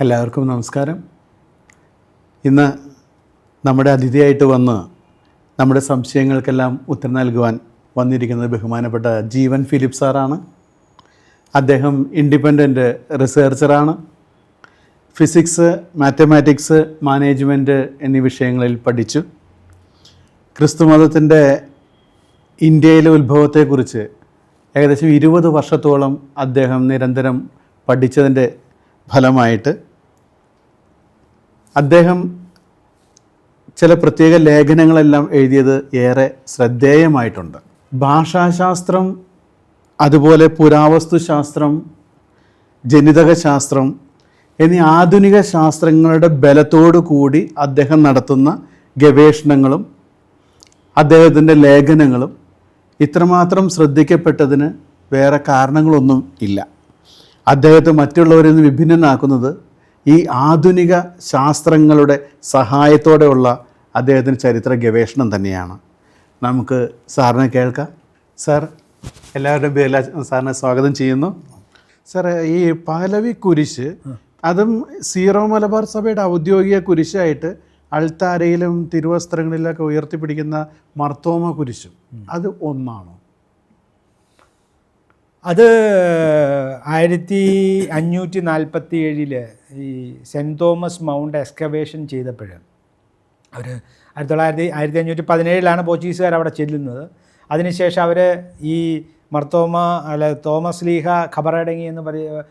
എല്ലാവർക്കും നമസ്കാരം. ഇന്ന് നമ്മുടെ അതിഥിയായിട്ട് വന്ന് നമ്മുടെ സംശയങ്ങൾക്കെല്ലാം ഉത്തരം നൽകുവാൻ വന്നിരിക്കുന്നത് ബഹുമാനപ്പെട്ട ജീവൻ ഫിലിപ്പ് സാറാണ്. അദ്ദേഹം ഇൻഡിപെൻഡന്റ് റിസർച്ചറാണ്. ഫിസിക്സ് മാത്തമാറ്റിക്സ് മാനേജ്മെന്റ് എന്നീ വിഷയങ്ങളിൽ പഠിച്ചു. ക്രിസ്തുമതത്തിന്റെ ഇന്ത്യയിലെ ഉത്ഭവത്തെക്കുറിച്ച് ഏകദേശം ഇരുപത് വർഷത്തോളം അദ്ദേഹം നിരന്തരം പഠിച്ചതിന്റെ ഫലമായിട്ട് അദ്ദേഹം ചില പ്രത്യേക ലേഖനങ്ങളെല്ലാം എഴുതിയത് ഏറെ ശ്രദ്ധേയമായിട്ടുണ്ട്. ഭാഷാശാസ്ത്രം അതുപോലെ പുരാവസ്തു ശാസ്ത്രം ജനിതക ശാസ്ത്രം എന്നീ ആധുനിക ശാസ്ത്രങ്ങളുടെ ബലത്തോടു കൂടി അദ്ദേഹം നടത്തുന്ന ഗവേഷണങ്ങളും അദ്ദേഹത്തിന്റെ ലേഖനങ്ങളും ഇത്രമാത്രം ശ്രദ്ധിക്കപ്പെട്ടതിന് വേറെ കാരണങ്ങളൊന്നും ഇല്ല. അദ്ദേഹത്തെ മറ്റുള്ളവരിൽ നിന്ന് വിഭിന്നനാക്കുന്നത് ഈ ആധുനിക ശാസ്ത്രങ്ങളുടെ സഹായത്തോടെയുള്ള അദ്ദേഹത്തിന്റെ ചരിത്ര ഗവേഷണം തന്നെയാണ്. നമുക്ക് സാറിനെ കേൾക്കാം. സാർ എല്ലാവരുടെയും പേരിൽ സാറിനെ സ്വാഗതം ചെയ്യുന്നു. സാർ ഈ പാലവി കുരിശ് അതും സീറോ മലബാർ സഭയുടെ ഔദ്യോഗിക കുരിശായിട്ട് അൾത്താരയിലും തിരുവസ്ത്രങ്ങളിലൊക്കെ ഉയർത്തിപ്പിടിക്കുന്ന മർത്തോമ കുരിശും അത് ഒന്നാണോ? അത് ആയിരത്തി അഞ്ഞൂറ്റി നാൽപ്പത്തി ഏഴിൽ ഈ സെന്റ് തോമസ് മൗണ്ട് എക്സ്കവേഷൻ ചെയ്തപ്പോൾ അവർ ആയിരത്തി തൊള്ളായിരത്തി ആയിരത്തി അഞ്ഞൂറ്റി പതിനേഴിലാണ് പോർച്ചുഗീസുകാർ അവിടെ ചെല്ലുന്നത്. അതിനുശേഷം അവർ ഈ മർത്തോമ അല്ല തോമസ് ലീഹ ഖബറടങ്ങി എന്ന് പറയ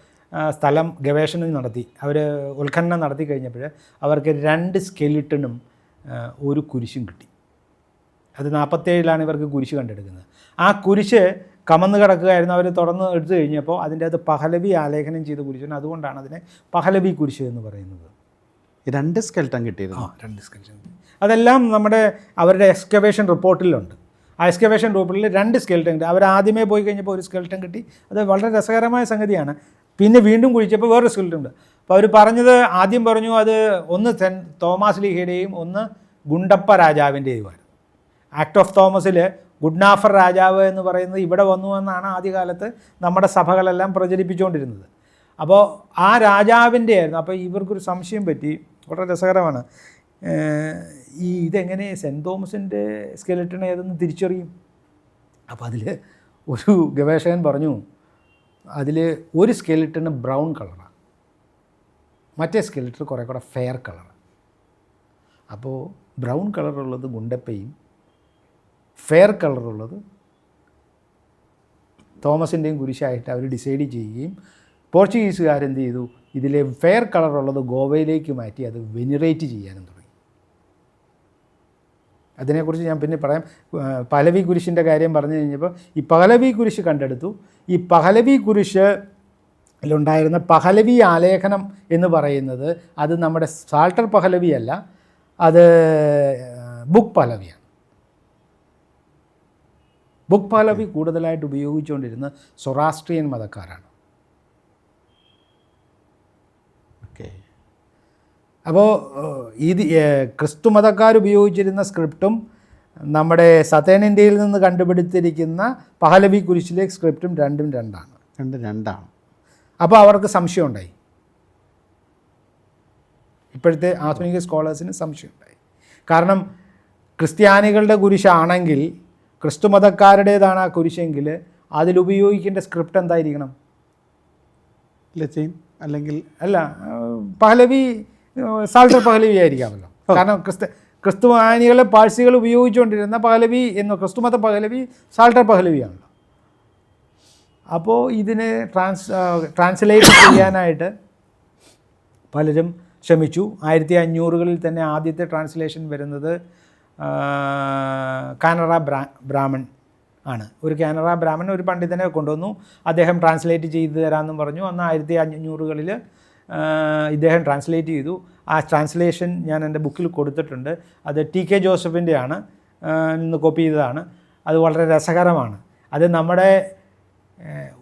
സ്ഥലം ഗവേഷണം നടത്തി. അവർ ഉത്ഖനനം നടത്തി കഴിഞ്ഞപ്പോൾ അവർക്ക് രണ്ട് സ്കെലിട്ടണും ഒരു കുരിശും കിട്ടി. അത് നാൽപ്പത്തേഴിലാണ് ഇവർക്ക് കുരിശ് കണ്ടെടുക്കുന്നത്. ആ കുരിശ് കമന്ന് കിടക്കുകയായിരുന്നു അവർ തുറന്ന് എടുത്തു കഴിഞ്ഞപ്പോൾ അതിന്റെ അത് പഹലവി ആലേഖനം ചെയ്ത് കുരിശു അതുകൊണ്ടാണ് അതിനെ പഹലവി കുരിശ് എന്ന് പറയുന്നത്. രണ്ട് സ്കെൽട്ടൻ കിട്ടിയിരുന്നു. ആ രണ്ട് സ്കെൽട്ടൻ അതെല്ലാം നമ്മുടെ അവരുടെ എക്സ്കവേഷൻ റിപ്പോർട്ടിലുണ്ട് ആ എക്സ്കവേഷൻ റിപ്പോർട്ടിൽ രണ്ട് സ്കെൽട്ടൻ കിട്ടി. അവർ ആദ്യമേ പോയി കഴിഞ്ഞപ്പോൾ ഒരു സ്കെൽട്ടൻ കിട്ടി. അത് വളരെ രസകരമായ സംഗതിയാണ്. പിന്നെ വീണ്ടും കുഴിച്ചപ്പോൾ വേറൊരു സ്കെൽട്ടൻ ഉണ്ട്. അപ്പോൾ അവർ പറഞ്ഞത് ആദ്യം പറഞ്ഞു അത് ഒന്ന് തോമസ് തോമാസ് ലീഹയുടെയും ഒന്ന് ഗുണ്ടപ്പ രാജാവിന്റെയുമാണ് ആക്ട് ഓഫ് തോമസിൽ ഗുഡ്നാഫർ രാജാവ് എന്ന് പറയുന്നത് ഇവിടെ വന്നു എന്നാണ് ആദ്യകാലത്ത് നമ്മുടെ സഭകളെല്ലാം പ്രചരിപ്പിച്ചുകൊണ്ടിരുന്നത്. അപ്പോൾ ആ രാജാവിന്റെ ആയിരുന്നു. അപ്പോൾ ഇവർക്കൊരു സംശയം പറ്റി. വളരെ രസകരമാണ്. ഈ ഇതെങ്ങനെ സെന്റ് തോമസിന്റെ സ്കെലറ്റൺ ഏതെന്ന് തിരിച്ചറിയും? അപ്പോൾ അതിൽ ഒരു ഗവേഷകൻ പറഞ്ഞു അതിൽ ഒരു സ്കെലറ്റിന് ബ്രൗൺ കളറാണ് മറ്റേ സ്കെലറ്റർ കുറേ കൂടെ ഫെയർ കളറാണ് അപ്പോൾ ബ്രൗൺ കളറുള്ളത് ഗുണ്ടപ്പയും ഫെയർ കളറുള്ളത് തോമസിന്റെയും കുരിശായിട്ട് അവർ ഡിസൈഡ് ചെയ്യുകയും പോർച്ചുഗീസുകാരെന്ത് ചെയ്തു? ഇതിലെ ഫെയർ കളറുള്ളത് ഗോവയിലേക്ക് മാറ്റി അത് വെനിറേറ്റ് ചെയ്യാനും തുടങ്ങി. അതിനെക്കുറിച്ച് ഞാൻ പിന്നെ പറയാം. പലവി കുരിശിന്റെ കാര്യം പറഞ്ഞു കഴിഞ്ഞപ്പോൾ ഈ പഹലവി കുരിശ് കണ്ടെടുത്തു. ഈ പഹലവി കുരിശ് ഉണ്ടായിരുന്ന പഹലവി ആലേഖനം എന്ന് പറയുന്നത് അത് നമ്മുടെ സാൾട്ടർ പഹലവി അല്ല അത് ബുക്ക് പഹലവിയാണ്. ബുക്ക് പാലവി കൂടുതലായിട്ട് ഉപയോഗിച്ചുകൊണ്ടിരുന്ന സൊറാസ്ട്രിയൻ മതക്കാരാണ്. ഓക്കെ. അപ്പോൾ ഇത് ക്രിസ്തു മതക്കാർ ഉപയോഗിച്ചിരുന്ന സ്ക്രിപ്റ്റും നമ്മുടെ സതേൺ ഇന്ത്യയിൽ നിന്ന് കണ്ടുപിടിച്ചിരിക്കുന്ന പഹലവി കുരിശിലെ സ്ക്രിപ്റ്റും രണ്ടും രണ്ടാണ്. രണ്ടും രണ്ടാണ്. അപ്പോൾ അവർക്ക് സംശയം ഉണ്ടായി ഇപ്പോഴത്തെ ആധുനിക സ്കോളേഴ്സിന് സംശയമുണ്ടായി. കാരണം ക്രിസ്ത്യാനികളുടെ കുരിശാണെങ്കിൽ ക്രിസ്തു മതക്കാരുടേതാണ് ആ കുരിശെങ്കിൽ അതിലുപയോഗിക്കേണ്ട സ്ക്രിപ്റ്റ് എന്തായിരിക്കണം? ലത്തീൻ അല്ലെങ്കിൽ അല്ല പഹലവി സാൾട്ടർ പഹലവി ആയിരിക്കാമല്ലോ. കാരണം ക്രിസ്തു ക്രിസ്തുവാനികളെ പാഴ്സികൾ ഉപയോഗിച്ചുകൊണ്ടിരുന്ന പഹലവി എന്ന് ക്രിസ്തുമത പഹലവി സാൾട്ടർ പഹലവിയാണല്ലോ അപ്പോൾ ഇതിനെ ട്രാൻസ് ട്രാൻസ്ലേറ്റ് ചെയ്യാനായിട്ട് പലരും ശ്രമിച്ചു. ആയിരത്തി അഞ്ഞൂറുകളിൽ തന്നെ ആദ്യത്തെ ട്രാൻസ്ലേഷൻ വരുന്നത് കാനറ ബ്രാ ബ്രാഹ്മൺ ആണ്. ഒരു കാനറ ബ്രാഹ്മൺ ഒരു പണ്ഡിതനെ കൊണ്ടുവന്നു. അദ്ദേഹം ട്രാൻസ്ലേറ്റ് ചെയ്തു തരാമെന്നും പറഞ്ഞു. അന്ന് ആയിരത്തി അഞ്ഞൂറുകളിൽ ഇദ്ദേഹം ട്രാൻസ്ലേറ്റ് ചെയ്തു. ആ ട്രാൻസ്ലേഷൻ ഞാൻ എന്റെ ബുക്കിൽ കൊടുത്തിട്ടുണ്ട്. അത് ടി കെ ജോസഫിന്റെ ആണ് നിന്ന് കോപ്പി ചെയ്തതാണ്. അത് വളരെ രസകരമാണ്. അത് നമ്മുടെ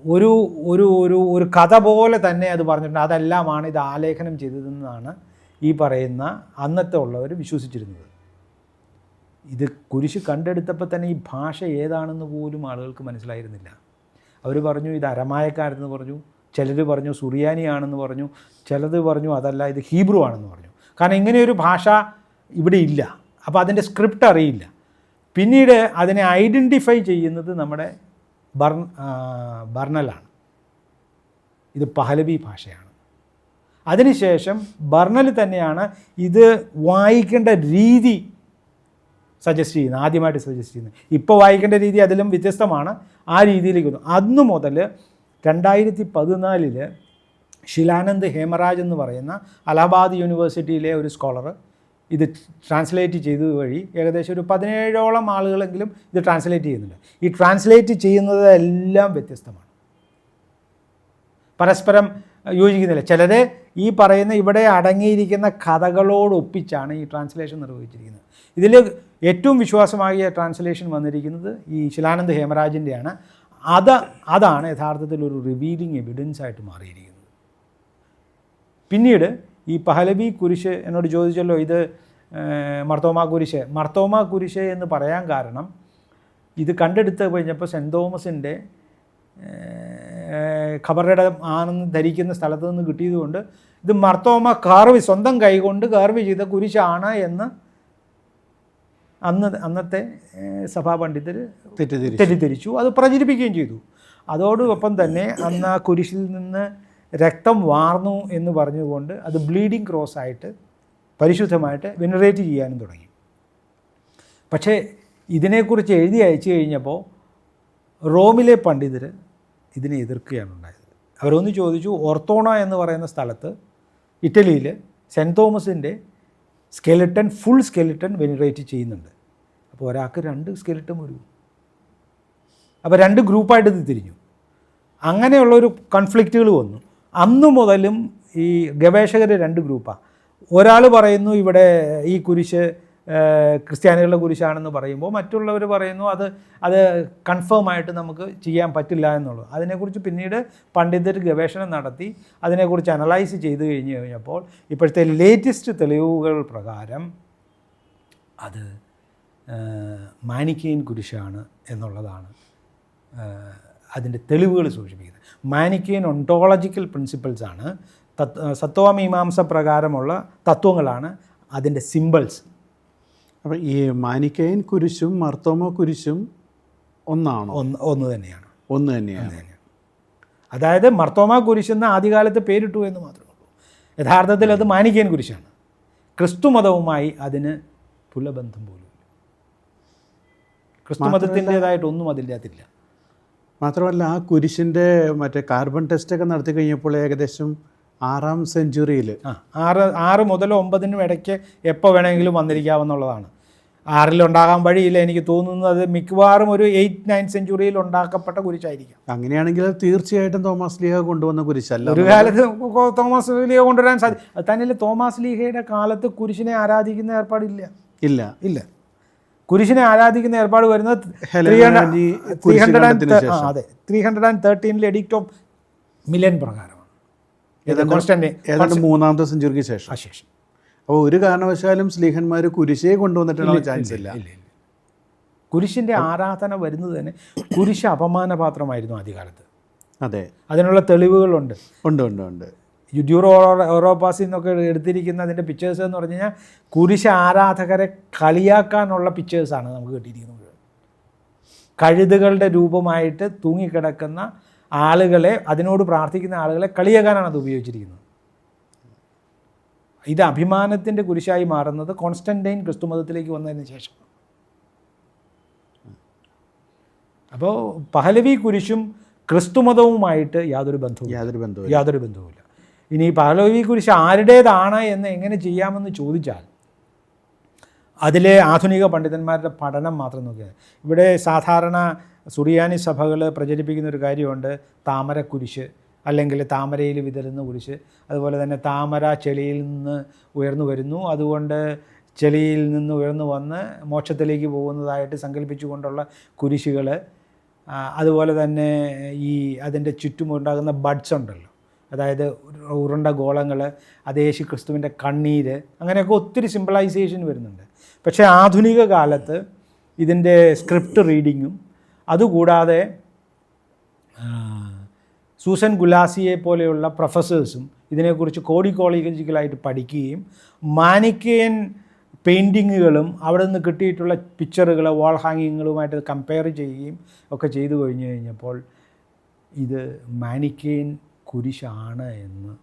ഒരു ഒരു ഒരു ഒരു കഥ പോലെ തന്നെ അത് പറഞ്ഞിട്ടുണ്ട്. അതെല്ലാമാണ് ഇത് ആലേഖനം ചെയ്തതെന്നാണ് ഈ പറയുന്ന അന്നത്തെ ഉള്ളവർ വിശ്വസിച്ചിരുന്നത്. ഇത് കുരിശ് കണ്ടെടുത്തപ്പോൾ തന്നെ ഈ ഭാഷ ഏതാണെന്ന് പോലും ആളുകൾക്ക് മനസ്സിലായിരുന്നില്ല. അവർ പറഞ്ഞു ഇത് അരമായക്കാരെന്ന് പറഞ്ഞു. ചിലർ പറഞ്ഞു സുറിയാനിയാണെന്ന് പറഞ്ഞു. ചിലത് പറഞ്ഞു അതല്ല ഇത് ഹീബ്രു ആണെന്ന് പറഞ്ഞു. കാരണം ഇങ്ങനെയൊരു ഭാഷ ഇവിടെ ഇല്ല. അപ്പോൾ അതിന്റെ സ്ക്രിപ്റ്റ് അറിയില്ല. പിന്നീട് അതിനെ ഐഡന്റിഫൈ ചെയ്യുന്നത് നമ്മുടെ ബർ ബർണലാണ്. ഇത് പഹലബി ഭാഷയാണ്. അതിനുശേഷം ബർണൽ തന്നെയാണ് ഇത് വായിക്കേണ്ട രീതി സജസ്റ്റ് ചെയ്യുന്നത് ആദ്യമായിട്ട് സജസ്റ്റ് ചെയ്യുന്നത് ഇപ്പോൾ വായിക്കേണ്ട രീതി അതിലും വ്യത്യസ്തമാണ്. ആ രീതിയിലേക്ക് വന്നു. അന്നു മുതൽ രണ്ടായിരത്തി പതിനാലിൽ ശിലാനന്ദ് ഹേമരാജ് എന്ന് പറയുന്ന അലഹബാദ് യൂണിവേഴ്സിറ്റിയിലെ ഒരു സ്കോളർ ഇത് ട്രാൻസ്ലേറ്റ് ചെയ്തത് വഴി ഏകദേശം ഒരു പതിനേഴോളം ആളുകളെങ്കിലും ഇത് ട്രാൻസ്ലേറ്റ് ചെയ്യുന്നുണ്ട്. ഈ ട്രാൻസ്ലേറ്റ് ചെയ്യുന്നതെല്ലാം വ്യത്യസ്തമാണ്. പരസ്പരം യോജിക്കുന്നില്ല. ചിലരെ ഈ പറയുന്ന ഇവിടെ അടങ്ങിയിരിക്കുന്ന കഥകളോട് ഒപ്പിച്ചാണ് ഈ ട്രാൻസ്ലേഷൻ നിർവഹിച്ചിരിക്കുന്നത്. ഇതിൽ ഏറ്റവും വിശ്വാസമാകിയ ട്രാൻസ്ലേഷൻ വന്നിരിക്കുന്നത് ഈ ശിലാനന്ദ് ഹേമരാജിന്റെയാണ് അത് അതാണ് യഥാർത്ഥത്തിൽ ഒരു റിവീലിംഗ് എവിഡൻസ് ആയിട്ട് മാറിയിരിക്കുന്നത്. പിന്നീട് ഈ പഹലബി കുരിശ് എന്നോട് ചോദിച്ചല്ലോ ഇത് മർത്തോമ കുരിശ്. മർത്തോമ കുരിശ് എന്ന് പറയാൻ കാരണം ഇത് കണ്ടെടുത്ത് കഴിഞ്ഞപ്പോൾ സെന്റ് തോമസിന്റെ ഖബറുടെ ആണെന്ന് ധരിക്കുന്ന സ്ഥലത്ത് നിന്ന് കിട്ടിയതുകൊണ്ട് ഇത് മർത്തോമ കാർവി സ്വന്തം കൈകൊണ്ട് കാർവി ചെയ്ത കുരിശാണ് എന്ന് അന്ന് അന്നത്തെ സഭാപണ്ഡിതർ തെറ്റിദ്ധരിച്ചു. അത് പ്രചരിപ്പിക്കുകയും ചെയ്തു. അതോടൊപ്പം തന്നെ അന്ന് ആ കുരിശിൽ നിന്ന് രക്തം വാർന്നു എന്ന് പറഞ്ഞുകൊണ്ട് അത് ബ്ലീഡിങ് ക്രോസ് ആയിട്ട് പരിശുദ്ധമായിട്ട് വെനറേറ്റ് ചെയ്യാനും തുടങ്ങി. പക്ഷേ ഇതിനെക്കുറിച്ച് എഴുതി അയച്ചു കഴിഞ്ഞപ്പോൾ റോമിലെ പണ്ഡിതർ ഇതിനെ എതിർക്കുകയാണ് ഉണ്ടായത്. അവരൊന്ന് ചോദിച്ചു ഓർത്തോണ എന്ന് പറയുന്ന സ്ഥലത്ത് ഇറ്റലിയിൽ സെന്റ് തോമസിന്റെ സ്കെലിട്ടൺ ഫുൾ സ്കെലിട്ടൺ വെനിറേറ്റ് ചെയ്യുന്നുണ്ട്. അപ്പോൾ ഒരാൾക്ക് രണ്ട് സ്കെലിട്ടൺ വരും അപ്പോൾ രണ്ട് ഗ്രൂപ്പായിട്ട് ഇത് തിരിഞ്ഞു. അങ്ങനെയുള്ളൊരു കൺഫ്ലിക്റ്റുകൾ വന്നു. അന്നു മുതലും ഈ ഗവേഷകർ രണ്ട് ഗ്രൂപ്പാണ് ഒരാൾ പറയുന്നു ഇവിടെ ഈ കുരിശ് ക്രിസ്ത്യാനികളുടെ കുരിശാണെന്ന് പറയുമ്പോൾ മറ്റുള്ളവർ പറയുന്നു അത് അത് കൺഫേം ആയിട്ട് നമുക്ക് ചെയ്യാൻ പറ്റില്ല എന്നുള്ളത്. അതിനെക്കുറിച്ച് പിന്നീട് പണ്ഡിതർ ഗവേഷണം നടത്തി അതിനെക്കുറിച്ച് അനലൈസ് ചെയ്ത് കഴിഞ്ഞ് കഴിഞ്ഞപ്പോൾ ഇപ്പോഴത്തെ ലേറ്റസ്റ്റ് തെളിവുകൾ പ്രകാരം അത് മാനിക്കേൻ കുരിശാണ് എന്നുള്ളതാണ് അതിന്റെ തെളിവുകൾ സൂചിപ്പിക്കുന്നത്. മാനിക്കേൻ ഒണ്ടോളജിക്കൽ പ്രിൻസിപ്പിൾസാണ് തത്വ സത്വമീമാംസ പ്രകാരമുള്ള തത്വങ്ങളാണ് അതിന്റെ സിമ്പിൾസ് അപ്പം ഈ മാനിക്കയൻ കുരിശും മർത്തോമ കുരിശും ഒന്നാണോ? ഒന്ന് ഒന്ന് തന്നെയാണ്. ഒന്ന് തന്നെയാണ്. അതായത് മർത്തോമ കുരിശെന്ന് ആദ്യകാലത്ത് പേരിട്ടു എന്ന് മാത്രമേ ഉള്ളൂ. യഥാർത്ഥത്തിൽ അത് മാനിക്കയൻ കുരിശാണ്. ക്രിസ്തു മതവുമായി അതിന് പുലബന്ധം പോലും ക്രിസ്തു മതത്തിന്റെതായിട്ടൊന്നും അതില്ലാത്തില്ല. മാത്രമല്ല ആ കുരിശിന്റെ മറ്റേ കാർബൺ ടെസ്റ്റൊക്കെ നടത്തി കഴിഞ്ഞപ്പോൾ ഏകദേശം ആറാം സെഞ്ചുറിയിൽ. ആറ് ആറ് മുതൽ ഒമ്പതിനും ഇടയ്ക്ക് എപ്പോൾ വേണമെങ്കിലും വന്നിരിക്കാവുന്നതാണ് ആറിലുണ്ടാകാൻ വഴിയില്ല എനിക്ക് തോന്നുന്നത് മിക്കവാറും ഒരു എയ്റ്റ് നയൻ സെഞ്ചുറിയിൽ ഉണ്ടാക്കപ്പെട്ട കുരിശായിരിക്കാം. അങ്ങനെയാണെങ്കിൽ തീർച്ചയായിട്ടും തോമസ് ലീഹ കൊണ്ടുവന്ന കുരിശല്ല. ഒരു കാലത്ത് തോമസ് ലീഹ കൊണ്ടുവരാൻ സാധിക്കും തന്നെയല്ല തോമസ് ലീഹയുടെ കാലത്ത് കുരിശിനെ ആരാധിക്കുന്ന ഏർപ്പാടില്ല. ഇല്ല. ഇല്ല. കുരിശിനെ ആരാധിക്കുന്ന ഏർപ്പാട് വരുന്നത് ത്രീ ഹൺഡ്രഡ് ആൻഡ്. അതെ. ത്രീ ഹൺഡ്രഡ് ആൻഡ് തേർട്ടീനിലെ എഡിക്റ്റ് ഓഫ് ഇത് കോൺസ്റ്റന്റ് ഏതാണ്ട് മൂന്നാമത്തെ സെഞ്ചുറിക്ക് ശേഷം. അശേഷം അപ്പോൾ ഒരു കാരണവശാലും സ്ലീഹന്മാർ കുരിശേ കൊണ്ടുവന്നിട്ടുള്ള ചാൻസ് ഇല്ല കുരിശിന്റെ ആരാധന വരുന്നത് തന്നെ കുരിശ് അപമാനപാത്രമായിരുന്നു ആദ്യകാലത്ത്. അതെ. അതിനുള്ള തെളിവുകളുണ്ട്. ഉണ്ട് ഉണ്ട് ഉണ്ട്. യുഡ്യൂറോ ഓറോപ്പാസിൽ നിന്നൊക്കെ എടുത്തിരിക്കുന്ന അതിന്റെ പിക്ചേഴ്സ് എന്ന് പറഞ്ഞു കഴിഞ്ഞാൽ കുരിശ് ആരാധകരെ കളിയാക്കാനുള്ള പിക്ചേഴ്സാണ് നമുക്ക് കിട്ടിയിരിക്കുന്നത്. കഴുതുകളുടെ രൂപമായിട്ട് തൂങ്ങിക്കിടക്കുന്ന ആളുകളെ അതിനോട് പ്രാർത്ഥിക്കുന്ന ആളുകളെ കളിയാക്കാനാണ് അത് ഉപയോഗിച്ചിരിക്കുന്നത്. ഇത് അഭിമാനത്തിന്റെ കുരിശായി മാറുന്നത് കോൺസ്റ്റന്റൈൻ ക്രിസ്തുമതത്തിലേക്ക് വന്നതിന് ശേഷം. അപ്പോൾ പഹലവി കുരിശും ക്രിസ്തുമതവുമായിട്ട് യാതൊരു ബന്ധവും യാതൊരു ബന്ധവും യാതൊരു ബന്ധവുമില്ല. ഇനി പഹലവി കുരിശ് ആരുടേതാണ് എന്ന് എങ്ങനെ ചെയ്യാമെന്ന് ചോദിച്ചാൽ അതിലെ ആധുനിക പണ്ഡിതന്മാരുടെ പഠനം മാത്രം നോക്കിയാൽ ഇവിടെ സാധാരണ സുറിയാനി സഭകൾ പ്രചരിപ്പിക്കുന്ന ഒരു കാര്യമുണ്ട് താമരക്കുരിശ് അല്ലെങ്കിൽ താമരയിൽ വിതരുന്ന കുരിശ്. അതുപോലെ തന്നെ താമര ചെളിയിൽ നിന്ന് ഉയർന്നു വരുന്നു. അതുകൊണ്ട് ചെളിയിൽ നിന്ന് ഉയർന്നു വന്ന് മോക്ഷത്തിലേക്ക് പോകുന്നതായിട്ട് സങ്കല്പിച്ചുകൊണ്ടുള്ള കുരിശുകൾ അതുപോലെ തന്നെ ഈ അതിന്റെ ചുറ്റുമുണ്ടാകുന്ന ബഡ്സ് ഉണ്ടല്ലോ. അതായത് ഉരുണ്ട ഗോളങ്ങൾ അത് യേശു ക്രിസ്തുവിന്റെ കണ്ണീര് അങ്ങനെയൊക്കെ ഒത്തിരി സിമ്പിളൈസേഷൻ വരുന്നുണ്ട്. പക്ഷേ ആധുനിക കാലത്ത് ഇതിന്റെ സ്ക്രിപ്റ്റ് റീഡിങ്ങും അതുകൂടാതെ സൂസൻ ഗുലാസിയെ പോലെയുള്ള പ്രൊഫസേഴ്സും ഇതിനെക്കുറിച്ച് കോഡിക്കോളജിക്കലായിട്ട് പഠിക്കുകയും മാനിക്കയൻ പെയിന്റിങ്ങുകളും അവിടെ നിന്ന് കിട്ടിയിട്ടുള്ള പിക്ചറുകൾ വാൾ ഹാങ്ങിങ്ങുകളുമായിട്ട് കമ്പയർ ചെയ്യുകയും ഒക്കെ ചെയ്തു കഴിഞ്ഞു കഴിഞ്ഞപ്പോൾ ഇത് മാനിക്കയൻ കുരിശാണ് എന്ന്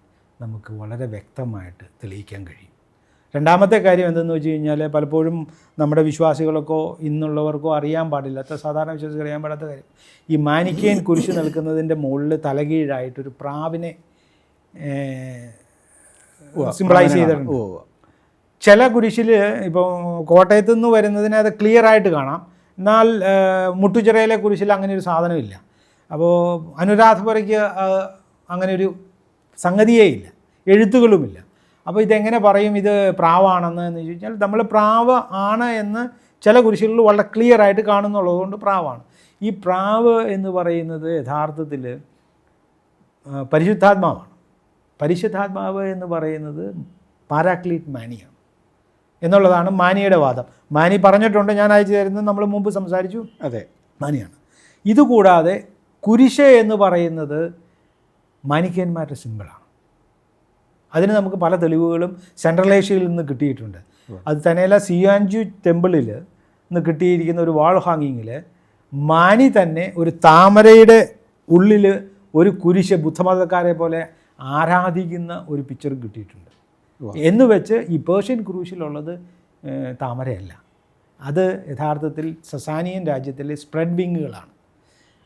നമുക്ക് വളരെ വ്യക്തമായിട്ട് തെളിയിക്കാൻ കഴിയും. രണ്ടാമത്തെ കാര്യം എന്തെന്ന് വെച്ച് കഴിഞ്ഞാൽ പലപ്പോഴും നമ്മുടെ വിശ്വാസികൾക്കോ ഇന്നുള്ളവർക്കോ അറിയാൻ പാടില്ലാത്ത സാധാരണ വിശ്വാസികൾ അറിയാൻ പാടാത്ത കാര്യം. ഈ മാനിക്കേൻ കുരിശ് നിൽക്കുന്നതിന്റെ മുകളിൽ തലകീഴായിട്ടൊരു പ്രാവിനെ സിമ്പിളൈസ് ചെയ്തിട്ടുണ്ട്. ചില കുരിശിൽ ഇപ്പോൾ കോട്ടയത്തു നിന്ന് വരുന്നതിനെ അത് ക്ലിയർ ആയിട്ട് കാണാം. എന്നാൽ മുട്ടുചിറയിലെ കുരിശിൽ അങ്ങനെ ഒരു സാധനമില്ല അപ്പോൾ അനുരാധപുരയ്ക്ക് അങ്ങനെ ഒരു സംഗതിയേ ഇല്ല. എഴുത്തുകളുമില്ല. അപ്പോൾ ഇതെങ്ങനെ പറയും? ഇത് പ്രാവാണെന്ന് എന്ന് ചോദിച്ചാൽ നമ്മൾ പ്രാവ് ആണ് എന്ന് ചില കുരിശുകളിൽ വളരെ ക്ലിയർ ആയിട്ട് കാണുന്നുള്ളത് കൊണ്ട് പ്രാവാണ്. ഈ പ്രാവ് എന്ന് പറയുന്നത് യഥാർത്ഥത്തിൽ പരിശുദ്ധാത്മാവാണ്. പരിശുദ്ധാത്മാവ് എന്ന് പറയുന്നത് പാരാക്ലീറ്റ് മാനിയാണ്. എന്നുള്ളതാണ് മാനിയുടെ വാദം. മാനി പറഞ്ഞിട്ടുണ്ട് ഞാൻ അയച്ചു തരുന്നത് നമ്മൾ മുമ്പ് സംസാരിച്ചു. അതെ. മാനിയാണ്. ഇതുകൂടാതെ കുരിശ് എന്ന് പറയുന്നത് മാനിക്കന്മാരുടെ സിമ്പിളാണ് അതിന് നമുക്ക് പല തെളിവുകളും സെൻട്രൽ ഏഷ്യയിൽ നിന്ന് കിട്ടിയിട്ടുണ്ട്. അത് തന്നെയല്ല സിയാൻജു ടെമ്പിളിൽ നിന്ന് കിട്ടിയിരിക്കുന്ന ഒരു വാൾ ഹാങ്ങിങ്ങിൽ മാനി തന്നെ ഒരു താമരയുടെ ഉള്ളിൽ ഒരു കുരിശ് ബുദ്ധമതക്കാരെ പോലെ ആരാധിക്കുന്ന ഒരു പിക്ചർ കിട്ടിയിട്ടുണ്ട്. എന്ന് വെച്ച് ഈ പേർഷ്യൻ ക്രൂശിലുള്ളത് താമരയല്ല. അത് യഥാർത്ഥത്തിൽ സസാനിയൻ രാജ്യത്തിലെ സ്പ്രെഡ് വിങ്ങുകളാണ്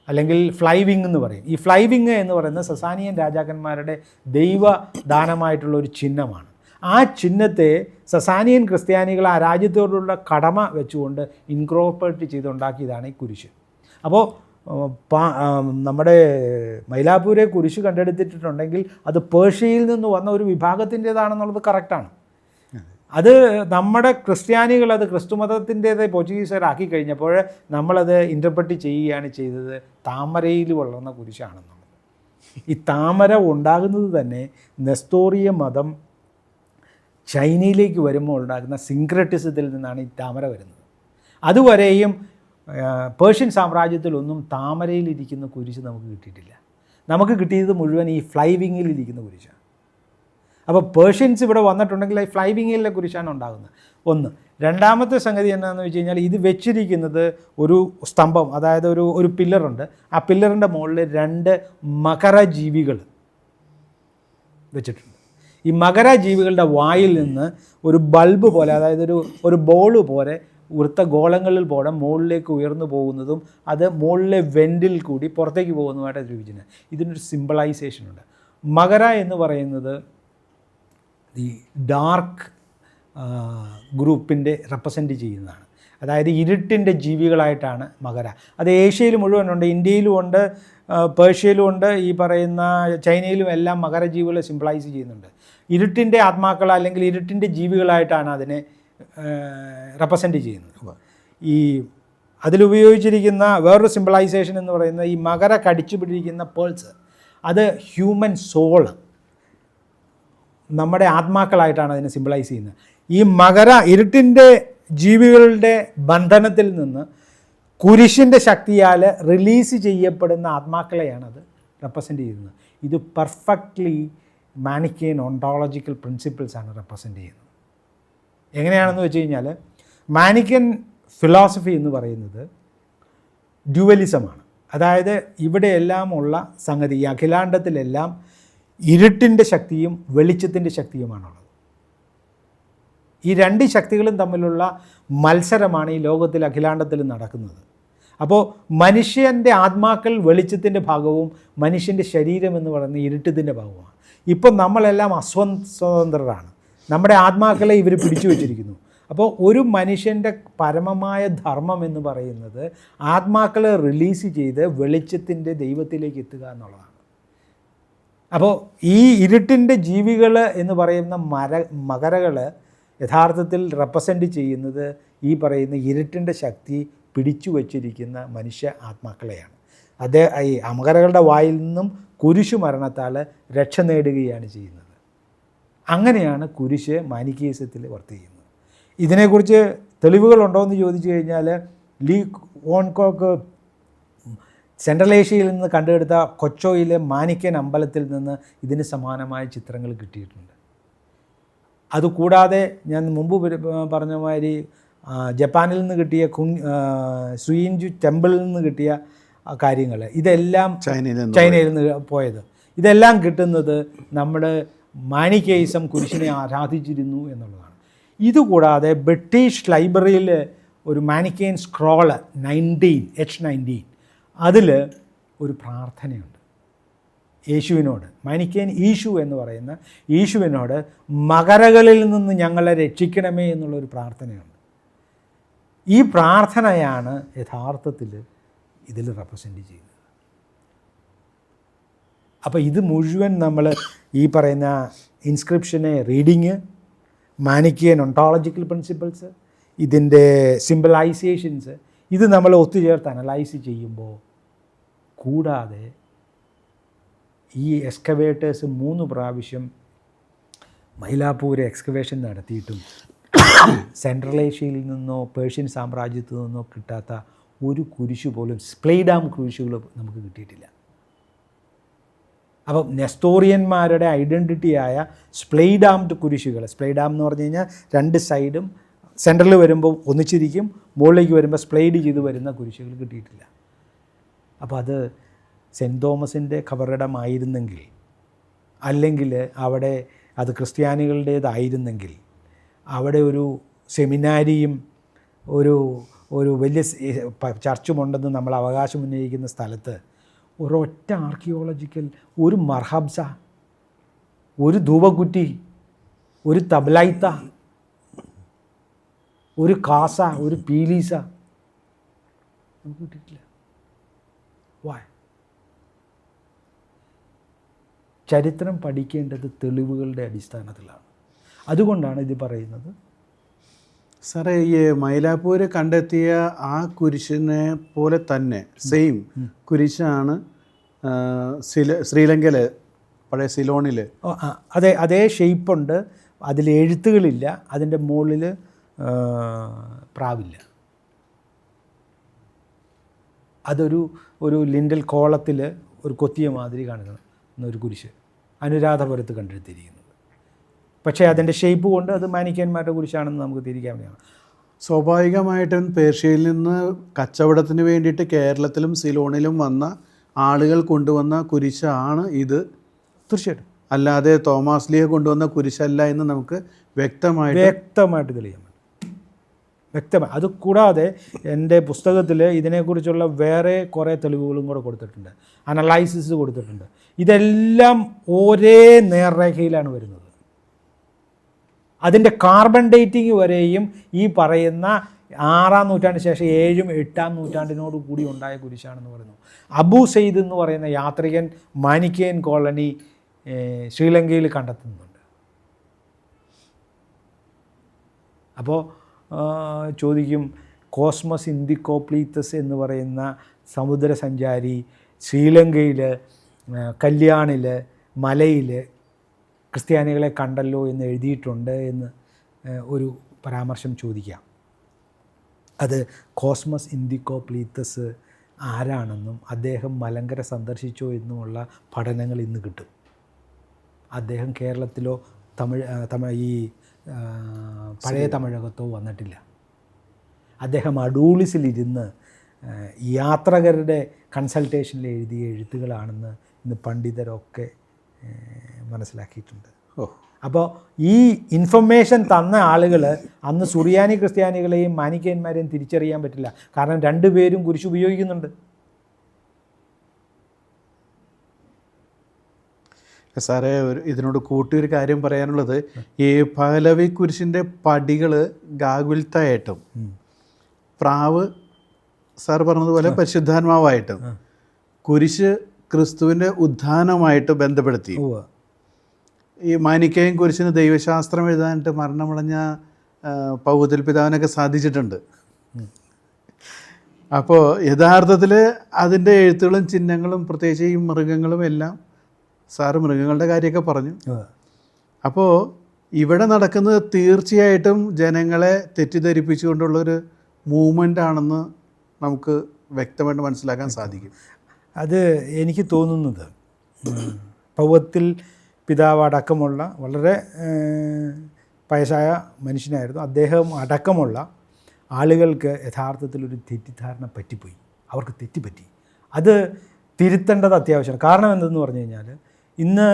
അല്ലെങ്കിൽ ഫ്ലൈ വിങ് എന്ന് പറയും. ഈ ഫ്ലൈ വിങ് എന്ന് പറയുന്നത് സസാനിയൻ രാജാക്കന്മാരുടെ ദൈവ ദാനമായിട്ടുള്ള ഒരു ചിഹ്നമാണ്. ആ ചിഹ്നത്തെ സസാനിയൻ ക്രിസ്ത്യാനികൾ ആ രാജ്യത്തോടുള്ള കടമ വെച്ചുകൊണ്ട് ഇൻക്രോപ്പറേറ്റ് ചെയ്തുണ്ടാക്കിയതാണ് ഈ കുരിശ്. അപ്പോൾ നമ്മുടെ മൈലാപ്പൂരെ കുരിശ് കണ്ടെടുത്തിട്ടുണ്ടെങ്കിൽ അത് പേർഷ്യയിൽ നിന്ന് വന്ന ഒരു വിഭാഗത്തിന്റേതാണെന്നുള്ളത് കറക്റ്റാണ് അത് നമ്മുടെ ക്രിസ്ത്യാനികൾ അത് ക്രിസ്തുമതത്തിന്റേത് പോർച്ചുഗീസുകാരാക്കി കഴിഞ്ഞപ്പോൾ നമ്മളത് ഇന്റർപ്രറ്റ് ചെയ്യുകയാണ് ചെയ്തത് താമരയിൽ വളർന്ന കുരിശാണെന്നുള്ളത് ഈ താമര ഉണ്ടാകുന്നത് തന്നെ നെസ്തോറിയ മതം ചൈനയിലേക്ക് വരുമ്പോൾ ഉണ്ടാകുന്ന സിങ്ക്രട്ടിസത്തിൽ നിന്നാണ് ഈ താമര വരുന്നത്. അതുവരെയും പേർഷ്യൻ സാമ്രാജ്യത്തിലൊന്നും താമരയിലിരിക്കുന്ന കുരിശ് നമുക്ക് കിട്ടിയിട്ടില്ല. നമുക്ക് കിട്ടിയത് മുഴുവൻ ഈ ഫ്ലൈവിങ്ങിലിരിക്കുന്ന കുരിശാണ്. അപ്പോൾ പേർഷ്യൻസ് ഇവിടെ വന്നിട്ടുണ്ടെങ്കിൽ ഈ ഫ്ലൈവിങ്ങിലെ കുരിശാണ് ഉണ്ടാകുന്നത്. ഒന്ന് രണ്ടാമത്തെ സംഗതി എന്താണെന്ന് വെച്ച് കഴിഞ്ഞാൽ ഇത് വെച്ചിരിക്കുന്നത് ഒരു സ്തംഭം അതായത് ഒരു ഒരു പില്ലറുണ്ട് ആ പില്ലറിന്റെ മുകളിൽ രണ്ട് മകരജീവികൾ വെച്ചിട്ടുണ്ട്. ഈ മകരജീവികളുടെ വായിൽ നിന്ന് ഒരു ബൾബ് പോലെ അതായത് ഒരു ഒരു ബോൾ പോലെ വൃത്ത ഗോളങ്ങളിൽ പോലെ മുകളിലേക്ക് ഉയർന്നു പോകുന്നതും അത് മുകളിലെ വെന്റിൽ കൂടി പുറത്തേക്ക് പോകുന്നതുമായിട്ട് ദ്രവിക്കുന്നത് ഇതിനൊരു സിമ്പിളൈസേഷൻ ഉണ്ട്. മകര എന്ന് പറയുന്നത് ഈ ഡാർക്ക് ഗ്രൂപ്പിന്റെ റെപ്രസെന്റ് ചെയ്യുന്നതാണ്. അതായത് ഇരുട്ടിന്റെ ജീവികളായിട്ടാണ് മകര. അത് ഏഷ്യയിൽ മുഴുവനുണ്ട് ഇന്ത്യയിലും ഉണ്ട് പേർഷ്യയിലും ഉണ്ട് ഈ പറയുന്ന ചൈനയിലും എല്ലാം മകരജീവികളെ സിംപ്ലൈസ് ചെയ്യുന്നുണ്ട്. ഇരുട്ടിന്റെ ആത്മാക്കൾ അല്ലെങ്കിൽ ഇരുട്ടിന്റെ ജീവികളായിട്ടാണ് അതിനെ റെപ്രസെന്റ് ചെയ്യുന്നത്. ഈ അതിലുപയോഗിച്ചിരിക്കുന്ന വേറൊരു സിംപ്ലൈസേഷൻ എന്ന് പറയുന്നത് ഈ മകര കടിച്ചു പിടിക്കുന്ന പേൾസ്. അത് ഹ്യൂമൻ സോൾ. നമ്മുടെ ആത്മാക്കളായിട്ടാണ് അതിനെ സിമ്പിളൈസ് ചെയ്യുന്നത്. ഈ മകര ഇരുട്ടിന്റെ ജീവികളുടെ ബന്ധനത്തിൽ നിന്ന് കുരിശിന്റെ ശക്തിയാൽ റിലീസ് ചെയ്യപ്പെടുന്ന ആത്മാക്കളെയാണ് അത് റെപ്രസെന്റ് ചെയ്യുന്നത്. ഇത് പെർഫെക്റ്റ്ലി മാനിക്കേൻ ഓണ്ടോളജിക്കൽ പ്രിൻസിപ്പിൾസാണ് റെപ്രസെന്റ് ചെയ്യുന്നത്. എങ്ങനെയാണെന്ന് വെച്ച് കഴിഞ്ഞാൽ മാനിക്കൻ ഫിലോസഫി എന്ന് പറയുന്നത് ഡ്യുവലിസമാണ് അതായത് ഇവിടെയെല്ലാം ഉള്ള സംഗതി ഈ അഖിലാണ്ടത്തിലെല്ലാം ഇരുട്ടിന്റെ ശക്തിയും വെളിച്ചത്തിന്റെ ശക്തിയുമാണുള്ളത്. ഈ രണ്ട് ശക്തികളും തമ്മിലുള്ള മത്സരമാണ് ഈ ലോകത്തിൽ അഖിലാണ്ടത്തിൽ നടക്കുന്നത്. അപ്പോൾ മനുഷ്യന്റെ ആത്മാക്കൾ വെളിച്ചത്തിന്റെ ഭാഗവും മനുഷ്യന്റെ ശരീരം എന്ന് പറയുന്ന ഇരുട്ടത്തിന്റെ ഭാഗവുമാണ്. ഇപ്പം നമ്മളെല്ലാം അസ്വതന്ത്രരാണ്. നമ്മുടെ ആത്മാക്കളെ ഇവർ പിടിച്ചു വച്ചിരിക്കുന്നു. അപ്പോൾ ഒരു മനുഷ്യന്റെ പരമമായ ധർമ്മം എന്ന് പറയുന്നത് ആത്മാക്കളെ റിലീസ് ചെയ്ത് വെളിച്ചത്തിന്റെ ദൈവത്തിലേക്ക് എത്തുക എന്നുള്ളതാണ്. അപ്പോൾ ഈ ഇരുട്ടിന്റെ ജീവികൾ എന്ന് പറയുന്ന മര മകരകൾ യഥാർത്ഥത്തിൽ റെപ്രസെന്റ് ചെയ്യുന്നത് ഈ പറയുന്ന ഇരുട്ടിന്റെ ശക്തി പിടിച്ചു വച്ചിരിക്കുന്ന മനുഷ്യ ആത്മാക്കളെയാണ്. അദ്ദേഹം ഈ അമകരകളുടെ വായിൽ നിന്നും കുരിശു മരണത്താൽ രക്ഷ നേടുകയാണ് ചെയ്യുന്നത്. അങ്ങനെയാണ് കുരിശ് മാനിക്കീസത്തിൽ വർക്ക് ചെയ്യുന്നത്. ഇതിനെക്കുറിച്ച് തെളിവുകളുണ്ടോ എന്ന് ചോദിച്ചു കഴിഞ്ഞാൽ ലീ ഓൺകോക്ക് സെൻട്രൽ ഏഷ്യയിൽ നിന്ന് കണ്ടെടുത്ത കൊച്ചോയിലെ മാനിക്കൻ അമ്പലത്തിൽ നിന്ന് ഇതിന് സമാനമായ ചിത്രങ്ങൾ കിട്ടിയിട്ടുണ്ട്. അതുകൂടാതെ ഞാൻ മുമ്പ് പറഞ്ഞ മാതിരി ജപ്പാനിൽ നിന്ന് കിട്ടിയ കുൻ സുയിൻജു ടെമ്പിളിൽ നിന്ന് കിട്ടിയ കാര്യങ്ങൾ. ഇതെല്ലാം ചൈനയിൽ നിന്ന് ചൈനയിൽ നിന്ന് പോയത്. ഇതെല്ലാം കിട്ടുന്നത് നമ്മുടെ മാനിക്കേയിസം കുരിശിനെ ആരാധിച്ചിരുന്നു എന്നുള്ളതാണ്. ഇതുകൂടാതെ ബ്രിട്ടീഷ് ലൈബ്രറിയിൽ ഒരു Manichean scroll nineteen H nineteen അതിൽ ഒരു പ്രാർത്ഥനയുണ്ട്. യേശുവിനോട് മനിക്കേൻ ഈശു എന്ന് പറയുന്ന ഈശുവിനോട് മകരകളിൽ നിന്ന് ഞങ്ങളെ രക്ഷിക്കണമേ എന്നുള്ളൊരു പ്രാർത്ഥനയുണ്ട്. ഈ പ്രാർത്ഥനയാണ് യഥാർത്ഥത്തിൽ ഇതിൽ റെപ്രസെന്റ് ചെയ്യുന്നത്. അപ്പോൾ ഇത് മുഴുവൻ നമ്മൾ ഈ പറയുന്ന ഇൻസ്ക്രിപ്ഷനെ റീഡിങ് മാനിക്കിയൻ ഒണ്ടോളജിക്കൽ പ്രിൻസിപ്പിൾസ് ഇതിന്റെ സിമ്പിളൈസേഷൻസ് ഇത് നമ്മൾ ഒത്തുചേർത്ത് അനലൈസ് ചെയ്യുമ്പോൾ കൂടാതെ ഈ എക്സ്കവേറ്റേഴ്സ് മൂന്ന് പ്രാവശ്യം മൈലാപ്പൂര് എക്സ്കവേഷൻ നടത്തിയിട്ടും സെൻട്രൽ ഏഷ്യയിൽ നിന്നോ പേർഷ്യൻ സാമ്രാജ്യത്തു നിന്നോ കിട്ടാത്ത ഒരു കുരിശു പോലും സ്പ്ലേഡാം കുരിശുകൾ നമുക്ക് കിട്ടിയിട്ടില്ല. അപ്പം നെസ്തോറിയന്മാരുടെ ഐഡന്റിറ്റിയായ സ്പ്ലെയ്ഡാംഡ് കുരിശുകൾ സ്പ്ലെയ്ഡാം എന്ന് പറഞ്ഞു കഴിഞ്ഞാൽ രണ്ട് സൈഡും സെൻട്രലിൽ വരുമ്പോൾ ഒന്നിച്ചിരിക്കും മുകളിലേക്ക് വരുമ്പോൾ സ്പ്ലെയ്ഡ് ചെയ്ത് വരുന്ന കുരിശുകൾ കിട്ടിയിട്ടില്ല. അപ്പോൾ അത് സെന്റ് തോമസിന്റെ ഖബറിടമായിരുന്നെങ്കിൽ അല്ലെങ്കിൽ അവിടെ അത് ക്രിസ്ത്യാനികളുടേതായിരുന്നെങ്കിൽ അവിടെ ഒരു സെമിനാരിയും ഒരു ഒരു വലിയ ചർച്ചുമുണ്ടെന്ന് നമ്മൾ അവകാശം ഉന്നയിക്കുന്ന സ്ഥലത്ത് ഒരൊറ്റ ആർക്കിയോളജിക്കൽ ഒരു മർഹബ്സ ഒരു ധൂപക്കുറ്റി ഒരു തബ്ലൈത്ത ഒരു കാസ ഒരു പീലീസ നമുക്ക് കിട്ടിയിട്ടില്ല. ചരിത്രം പഠിക്കേണ്ടത് തെളിവുകളുടെ അടിസ്ഥാനത്തിലാണ്. അതുകൊണ്ടാണ് ഇത് പറയുന്നത്. സാറേ ഈ മൈലാപ്പൂര് കണ്ടെത്തിയ ആ കുരിശിനെ പോലെ തന്നെ സെയിം കുരിശാണ് ശ്രീലങ്കയിൽ പഴയ സിലോണിൽ അതെ അതേ ഷെയ്പ്പുണ്ട്. അതിൽ എഴുത്തുകളില്ല. അതിന്റെ മുകളിൽ പ്രാവില്ല. അതൊരു ഒരു ലിൻഡൽ കോളത്തിൽ ഒരു കൊത്തിയ മാതിരി കാണുന്ന ഒരു കുരിശ്. അനുരാധപുരത്ത് കണ്ടെടുത്തിരിക്കുന്നത്. പക്ഷേ അതിന്റെ ഷേപ്പ് കൊണ്ട് അത് മാനിക്കന്മാരുടെ കുരിശാണെന്ന് നമുക്ക് തിരിക്കാൻ വേണ്ടിയാണ് സ്വാഭാവികമായിട്ടും പേർഷ്യയിൽ നിന്ന് കച്ചവടത്തിന് വേണ്ടിയിട്ട് കേരളത്തിലും സിലോണിലും വന്ന ആളുകൾ കൊണ്ടുവന്ന കുരിശാണ് ഇത്. തീർച്ചയായിട്ടും. അല്ലാതെ തോമാസ് ലിയ കൊണ്ടുവന്ന കുരിശല്ല എന്ന് നമുക്ക് വ്യക്തമായിട്ട് വ്യക്തമായിട്ട് തെളിയാൻ പറ്റും. വ്യക്തമായി. അത് കൂടാതെ എന്റെ പുസ്തകത്തിൽ ഇതിനെക്കുറിച്ചുള്ള വേറെ കുറേ തെളിവുകളും കൂടെ കൊടുത്തിട്ടുണ്ട്. അനലൈസിസ് കൊടുത്തിട്ടുണ്ട്. ഇതെല്ലാം ഒരേ നേർരേഖയിലാണ് വരുന്നത്. അതിന്റെ കാർബൺ ഡേറ്റിംഗ് വരെയും ഈ പറയുന്ന ആറാം നൂറ്റാണ്ടിന് ശേഷം ഏഴും എട്ടാം നൂറ്റാണ്ടിനോട് കൂടി ഉണ്ടായ കുരിശാണെന്ന് പറയുന്നു. അബു സെയ്ദ് എന്ന് പറയുന്ന യാത്രികൻ മാനിക്കേൻ കോളനി ശ്രീലങ്കയിൽ കണ്ടെത്തുന്നുണ്ട്. അപ്പോൾ ചോദിക്കും. കോസ്മസ് ഇൻഡിക്കോപ്ലീത്തസ് എന്ന് പറയുന്ന സമുദ്രസഞ്ചാരി ശ്രീലങ്കയിൽ കല്യാണിൽ മലയിൽ ക്രിസ്ത്യാനികളെ കണ്ടല്ലോ എന്ന് എഴുതിയിട്ടുണ്ട് എന്ന് ഒരു പരാമർശം ചോദിക്കാം. അത് കോസ്മസ് ഇൻഡിക്കോപ്ലീത്തസ് ആരാണെന്നും അദ്ദേഹം മലങ്കര സന്ദർശിച്ചോ എന്നുമുള്ള പഠനങ്ങൾ ഇന്ന് കിട്ടും. അദ്ദേഹം കേരളത്തിലോ തമിഴ് തമിഴ് ഈ പഴയ തമിഴകത്തോ വന്നിട്ടില്ല. അദ്ദേഹം അഡൂളിസിലിരുന്ന് യാത്രകരുടെ കൺസൾട്ടേഷനിൽ എഴുതിയ എഴുത്തുകളാണെന്ന് ഇന്ന് പണ്ഡിതരൊക്കെ മനസ്സിലാക്കിയിട്ടുണ്ട്. അപ്പോൾ ഈ ഇൻഫർമേഷൻ തന്ന ആളുകൾ അന്ന് സുറിയാനി ക്രിസ്ത്യാനികളെയും മാനിക്കന്മാരെയും തിരിച്ചറിയാൻ പറ്റില്ല. കാരണം രണ്ടുപേരും കുരിശ് ഉപയോഗിക്കുന്നുണ്ട് സാറേ ഒരു ഇതിനോട് കൂട്ടിയൊരു കാര്യം പറയാനുള്ളത്. ഈ പഹലവി കുരിശിന്റെ പടികൾ ഗാഗുൽത്തായിട്ടും പ്രാവ് സാർ പറഞ്ഞതുപോലെ പരിശുദ്ധാത്മാവായിട്ടും കുരിശ് ക്രിസ്തുവിന്റെ ഉദ്ധാനമായിട്ട് ബന്ധപ്പെടുത്തി. ഈ മാനിക്കയും കുരിശിന് ദൈവശാസ്ത്രം എഴുതാനായിട്ട് മരണമടഞ്ഞ പൗതിൽ പൗതൽ പിതാവിനൊക്കെ സാധിച്ചിട്ടുണ്ട്. അപ്പോൾ യഥാർത്ഥത്തിൽ അതിന്റെ എഴുത്തുകളും ചിഹ്നങ്ങളും പ്രത്യേകിച്ച് ഈ മൃഗങ്ങളും എല്ലാം സാറ് മൃഗങ്ങളുടെ കാര്യമൊക്കെ പറഞ്ഞു. അപ്പോൾ ഇവിടെ നടക്കുന്നത് തീർച്ചയായിട്ടും ജനങ്ങളെ തെറ്റിദ്ധരിപ്പിച്ചുകൊണ്ടുള്ളൊരു മൂവ്മെന്റ് ആണെന്ന് നമുക്ക് വ്യക്തമായിട്ട് മനസ്സിലാക്കാൻ സാധിക്കും. അത് എനിക്ക് തോന്നുന്നത് പൗവത്തിൽ പിതാവ് അടക്കമുള്ള വളരെ പയസായ വയസ്സായ മനുഷ്യനായിരുന്നു. അദ്ദേഹം അടക്കമുള്ള ആളുകൾക്ക് യഥാർത്ഥത്തിൽ ഒരു തെറ്റിദ്ധാരണ പറ്റിപ്പോയി. അവർക്ക് തെറ്റിപ്പറ്റി. അത് തിരുത്തേണ്ടത് അത്യാവശ്യമാണ്. കാരണം എന്തെന്ന് പറഞ്ഞു കഴിഞ്ഞാൽ ഇന്ന്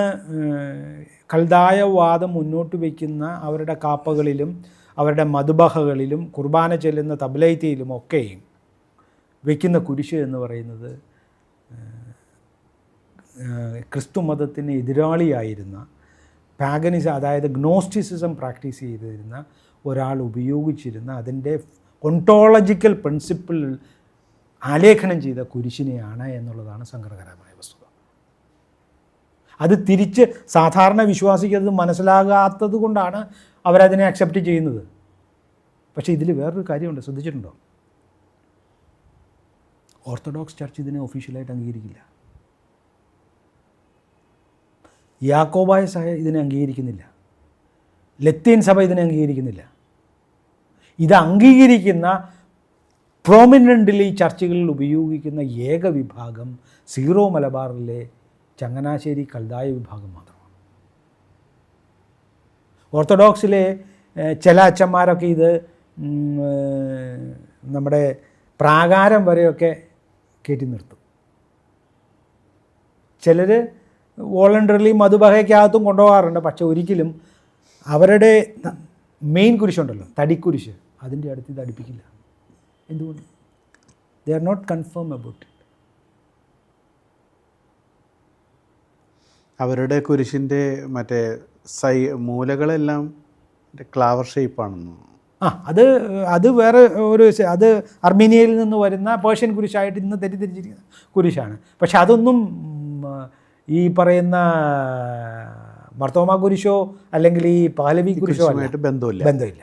കൽതായവാദം മുന്നോട്ട് വയ്ക്കുന്ന അവരുടെ കാപ്പകളിലും അവരുടെ മധുബഹകളിലും കുർബാന ചെല്ലുന്ന തബ്ലൈത്തിയിലും ഒക്കെയും വയ്ക്കുന്ന കുരിശ് എന്ന് പറയുന്നത് ക്രിസ്തു മതത്തിന് എതിരാളിയായിരുന്ന പാഗനിസ അതായത് ഗ്നോസ്റ്റിസിസം പ്രാക്ടീസ് ചെയ്തിരുന്ന ഒരാൾ ഉപയോഗിച്ചിരുന്ന അതിന്റെ ഒണ്ടോളജിക്കൽ പ്രിൻസിപ്പിൾ ആലേഖനം ചെയ്ത കുരിശിനെയാണ് എന്നുള്ളതാണ് സങ്കടകരമായ വസ്തുത അത് തിരിച്ച് സാധാരണ വിശ്വാസിക്കത് മനസ്സിലാകാത്തത് കൊണ്ടാണ് അവരതിനെ അക്സെപ്റ്റ് ചെയ്യുന്നത്. പക്ഷേ ഇതിൽ വേറൊരു കാര്യമുണ്ട് ശ്രദ്ധിച്ചിട്ടുണ്ടോ? ഓർത്തഡോക്സ് ചർച്ച് ഇതിനെ ഒഫീഷ്യലായിട്ട് അംഗീകരിക്കില്ല. യാക്കോബായ സഭ ഇതിനെ അംഗീകരിക്കുന്നില്ല. ലത്തീൻ സഭ ഇതിനെ അംഗീകരിക്കുന്നില്ല. ഇത് അംഗീകരിക്കുന്ന പ്രോമിനന്റിലി ചർച്ചുകളിൽ ഉപയോഗിക്കുന്ന ഏക വിഭാഗം സീറോ മലബാറിലെ ചങ്ങനാശ്ശേരി കൽതായ വിഭാഗം മാത്രമാണ്. ഓർത്തഡോക്സിലെ ചില അച്ഛന്മാരൊക്കെ ഇത് നമ്മുടെ പ്രാകാരം വരെയൊക്കെ കയറ്റി നിർത്തും. ചിലർ വോളണ്ടറിലി മധുബഹയ്ക്കകത്തും കൊണ്ടുപോകാറുണ്ട് പക്ഷെ ഒരിക്കലും അവരുടെ മെയിൻ കുരിശുണ്ടല്ലോ തടിക്കുരിശ് അതിന്റെ അടുത്ത് ഇത് അടുപ്പിക്കില്ല. എന്തുകൊണ്ട്? They are not confirm about അവരുടെ കുരിശിന്റെ മറ്റേ സൈ മൂലകളെല്ലാം ക്ലാവർ ഷേപ്പാണെന്ന് ആ അത് അത് വേറെ ഒരു അത് അർമീനിയയിൽ നിന്ന് വരുന്ന പേർഷ്യൻ കുരിശായിട്ട് ഇന്ന് തെറ്റിദ്ധരിച്ചിരിക്കുന്ന കുരിശാണ്. പക്ഷെ അതൊന്നും ഈ പറയുന്ന മർത്തോമ കുരിശോ അല്ലെങ്കിൽ ഈ പാലവി കുരിശോ ആയിട്ട് ബന്ധമില്ല. ബന്ധമില്ല.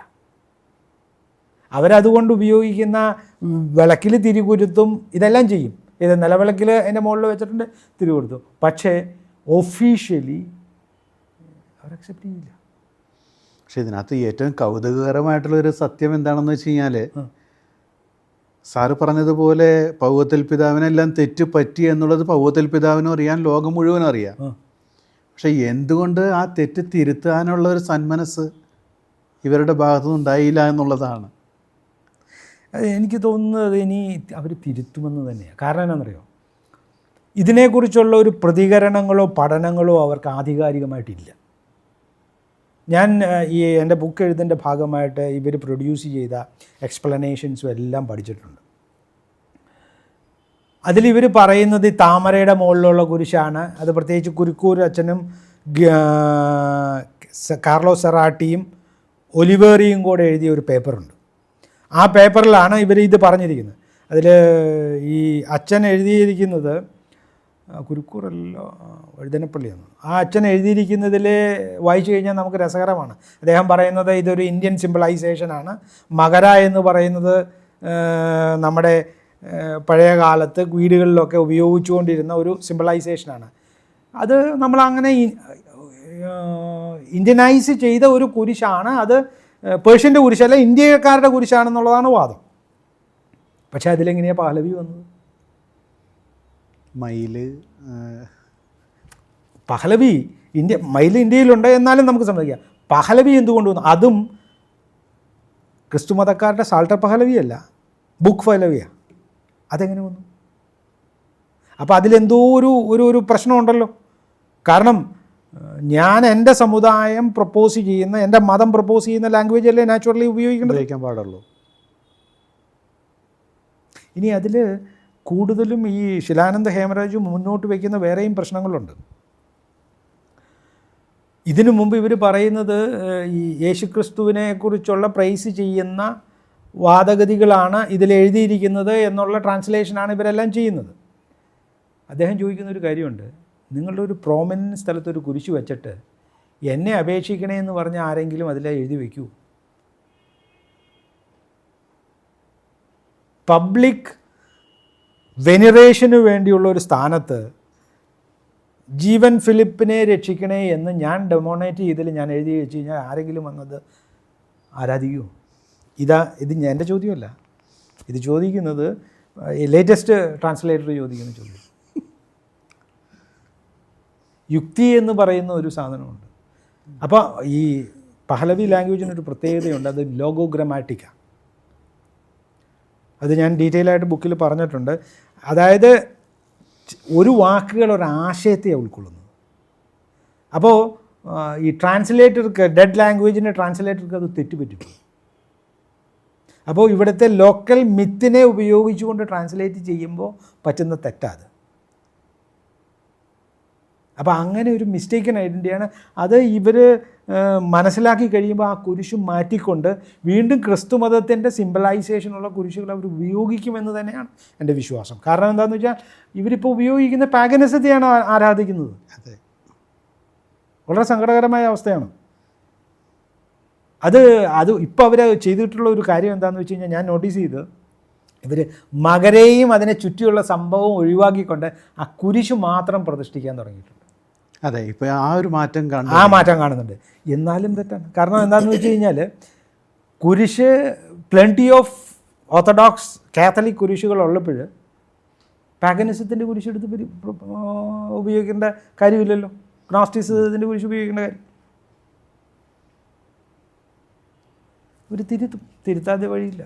അവരതുകൊണ്ട് ഉപയോഗിക്കുന്ന വിളക്കിൽ തിരികുരുത്തും ഇതെല്ലാം ചെയ്യും. ഇത് നിലവിളക്കിൽ അതിന്റെ മുകളിൽ വെച്ചിട്ടുണ്ട് തിരികൊടുത്തു പക്ഷേ ഒഫീഷ്യലി അവർ അക്സെപ്റ്റ് ചെയ്യില്ല. പക്ഷെ ഇതിനകത്ത് ഏറ്റവും കൗതുകകരമായിട്ടുള്ളൊരു സത്യം എന്താണെന്ന് വെച്ച് കഴിഞ്ഞാൽ സാറ് പറഞ്ഞതുപോലെ പൗവത്തിൽ പിതാവിനെല്ലാം തെറ്റ് പറ്റി എന്നുള്ളത് പൗവത്തിൽ പിതാവിനും അറിയാം ലോകം മുഴുവനും അറിയാം. പക്ഷെ എന്തുകൊണ്ട് ആ തെറ്റ് തിരുത്താനുള്ള ഒരു സന്മനസ് ഇവരുടെ ഭാഗത്തുനിന്ന് ഉണ്ടായില്ല എന്നുള്ളതാണ്. എനിക്ക് തോന്നുന്നത് ഇനി അവർ തിരുത്തുമെന്ന് തന്നെയാണ് കാരണം എന്താണെന്നറിയോ ഇതിനെക്കുറിച്ചുള്ള ഒരു പ്രതികരണങ്ങളോ പഠനങ്ങളോ അവർക്ക് ആധികാരികമായിട്ടില്ല. ഞാൻ ഈ എന്റെ ബുക്ക് എഴുതിന്റെ ഭാഗമായിട്ട് ഇവർ പ്രൊഡ്യൂസ് ചെയ്ത എക്സ്പ്ലനേഷൻസും എല്ലാം പഠിച്ചിട്ടുണ്ട്. അതിലിവർ പറയുന്നത് താമരയുടെ മുകളിലുള്ള കുരിശാണ്. അത് പ്രത്യേകിച്ച് കുരുക്കൂർ അച്ഛനും കാർലോ സെറാട്ടിയും ഒലിവേറിയും കൂടെ എഴുതിയ ഒരു പേപ്പറുണ്ട്. ആ പേപ്പറിലാണ് ഇവർ ഇത് പറഞ്ഞിരിക്കുന്നത്. അതിൽ ഈ അച്ഛൻ എഴുതിയിരിക്കുന്നത് കുരുക്കൂറല്ലോ ആ, വഴുതനപ്പള്ളിയാണ് ആ അച്ഛൻ എഴുതിയിരിക്കുന്നതിൽ വായിച്ചു കഴിഞ്ഞാൽ നമുക്ക് രസകരമാണ്. അദ്ദേഹം പറയുന്നത് ഇതൊരു ഇന്ത്യൻ സിമ്പിളൈസേഷനാണ് മകര എന്ന് പറയുന്നത് നമ്മുടെ പഴയ കാലത്ത് വീടുകളിലൊക്കെ ഉപയോഗിച്ചുകൊണ്ടിരുന്ന ഒരു സിമ്പിളൈസേഷനാണ് അത് നമ്മളങ്ങനെ ഇന്ത്യനൈസ് ചെയ്ത ഒരു കുരിശാണ്. അത് പേർഷ്യന്റെ കുരിശല്ല ഇന്ത്യക്കാരുടെ കുരിശാണെന്നുള്ളതാണ് വാദം. പക്ഷേ അതിലെങ്ങനെയാണ് പാലവി വന്നത്? മയിൽ ആ, പഹലവി ഇന്ത്യ മയിൽ ഇന്ത്യയിലുണ്ട് എന്നാലും നമുക്ക് സമ്മതിക്കാം പഹലവി എന്തുകൊണ്ട് വന്നു? അതും ക്രിസ്തു മതക്കാരുടെ സാൾട്ടർ പഹലവിയല്ല ബുക്ക് പഹലവിയാണ് അതെങ്ങനെ വന്നു? അപ്പോൾ അതിലെന്തോ ഒരു ഒരു ഒരു പ്രശ്നമുണ്ടല്ലോ. കാരണം ഞാൻ എന്റെ സമുദായം പ്രപ്പോസ് ചെയ്യുന്ന എന്റെ മതം പ്രപ്പോസ് ചെയ്യുന്ന ലാംഗ്വേജ് അല്ലേ നാച്ചുറലി ഉപയോഗിക്കേണ്ടത്? ഉപയോഗിക്കാൻ പാടുള്ളൂ. ഇനി അതിൽ കൂടുതലും ഈ ശിലാനന്ദ ഹേമരാജു മുന്നോട്ട് വയ്ക്കുന്ന വേറെയും പ്രശ്നങ്ങളുണ്ട്. ഇതിനു മുമ്പ് ഇവർ പറയുന്നത് ഈ യേശുക്രിസ്തുവിനെക്കുറിച്ചുള്ള പ്രൈസ് ചെയ്യുന്ന വാദഗതികളാണ് ഇതിൽ എഴുതിയിരിക്കുന്നത് എന്നുള്ള ട്രാൻസ്ലേഷനാണ് ഇവരെല്ലാം ചെയ്യുന്നത്. അദ്ദേഹം ചോദിക്കുന്ന ഒരു കാര്യമുണ്ട്. നിങ്ങളുടെ ഒരു പ്രോമിനന്റ് സ്ഥലത്തൊരു കുരിശു വെച്ചിട്ട് എന്നെ അപേക്ഷിക്കണേ എന്ന് പറഞ്ഞ ആരെങ്കിലും അതിലെ എഴുതി വയ്ക്കൂ പബ്ലിക് വെനിറേഷന് വേണ്ടിയുള്ള ഒരു സ്ഥാനത്ത് ജീവൻ ഫിലിപ്പിനെ രക്ഷിക്കണേ എന്ന് ഞാൻ ഡെമോണേറ്റ് ചെയ്തതിൽ ഞാൻ എഴുതി വെച്ച് കഴിഞ്ഞാൽ ആരെങ്കിലും വന്നത് ആരാധിക്കുമോ ഇതാ ഇത് ഞാൻ എന്റെ ചോദ്യമല്ല. ഇത് ചോദിക്കുന്നത് ലേറ്റസ്റ്റ് ട്രാൻസ്ലേറ്റർ ചോദിക്കുന്ന ചോദ്യം. യുക്തി എന്ന് പറയുന്ന ഒരു സാധനമുണ്ട്. അപ്പോൾ ഈ പഹലവി ലാംഗ്വേജിനൊരു പ്രത്യേകതയുണ്ട്. അത് ലോഗോഗ്രമാറ്റിക്ക. അത് ഞാൻ ഡീറ്റെയിൽ ആയിട്ട് ബുക്കിൽ പറഞ്ഞിട്ടുണ്ട്. അതായത് ഒരു വാക്കുകൾ ഒരു ആശയത്തെ ഉൾക്കൊള്ളുന്നു. അപ്പോൾ ഈ ട്രാൻസ്ലേറ്റർക്ക് ഡെഡ് ലാംഗ്വേജിന്റെ ട്രാൻസ്ലേറ്റർക്ക് അത് തെറ്റുപറ്റിപ്പോയി. അപ്പോൾ ഇവിടുത്തെ ലോക്കൽ മിത്തിനെ ഉപയോഗിച്ചുകൊണ്ട് ട്രാൻസ്ലേറ്റ് ചെയ്യുമ്പോൾ പറ്റുന്ന തെറ്റാത് അപ്പോൾ അങ്ങനെ ഒരു മിസ്റ്റേക്കൻ ഐഡന്റിയാണ് അത് ഇവർ മനസ്സിലാക്കി കഴിയുമ്പോൾ ആ കുരിശ് മാറ്റിക്കൊണ്ട് വീണ്ടും ക്രിസ്തു മതത്തിന്റെ സിമ്പിളൈസേഷനുള്ള കുരിശുകൾ അവർ ഉപയോഗിക്കുമെന്ന് തന്നെയാണ് എന്റെ വിശ്വാസം. കാരണം എന്താണെന്ന് വെച്ചാൽ ഇവരിപ്പോൾ ഉപയോഗിക്കുന്ന പാഗനസത്തെയാണ് ആരാധിക്കുന്നത്. അതെ. വളരെ സങ്കടകരമായ അവസ്ഥയാണ്. അത് അത് ഇപ്പോൾ അവർ ചെയ്തിട്ടുള്ള ഒരു കാര്യം എന്താണെന്ന് വെച്ച് കഴിഞ്ഞാൽ ഞാൻ നോട്ടീസ് ചെയ്ത് ഇവർ മകരെയും അതിനെ ചുറ്റിയുള്ള സംഭവം ഒഴിവാക്കിക്കൊണ്ട് ആ കുരിശ് മാത്രം പ്രതിഷ്ഠിക്കാൻ തുടങ്ങിയിട്ടുണ്ട്. അതെ ഇപ്പോൾ ആ ഒരു മാറ്റം കാണും ആ മാറ്റം കാണുന്നുണ്ട്. എന്നാലും തെറ്റാണ്. കാരണം എന്താണെന്ന് വെച്ച് കഴിഞ്ഞാൽ കുരിശ് പ്ലെന്റി ഓഫ് ഓർത്തഡോക്സ് കാത്തലിക് കുരിശുകൾ ഉള്ളപ്പോൾ പാഗനിസത്തിന്റെ കുരിശ് എടുത്ത് പരി- പ്ര- ആ, ഉപയോഗിക്കേണ്ട കാര്യമില്ലല്ലോ. ക്രാസ്റ്റിസത്തിന്റെ കുരിശ് ഉപയോഗിക്കേണ്ട കാര്യം. ഒരു തിരുത്തും. തിരുത്താതെ വഴിയില്ല.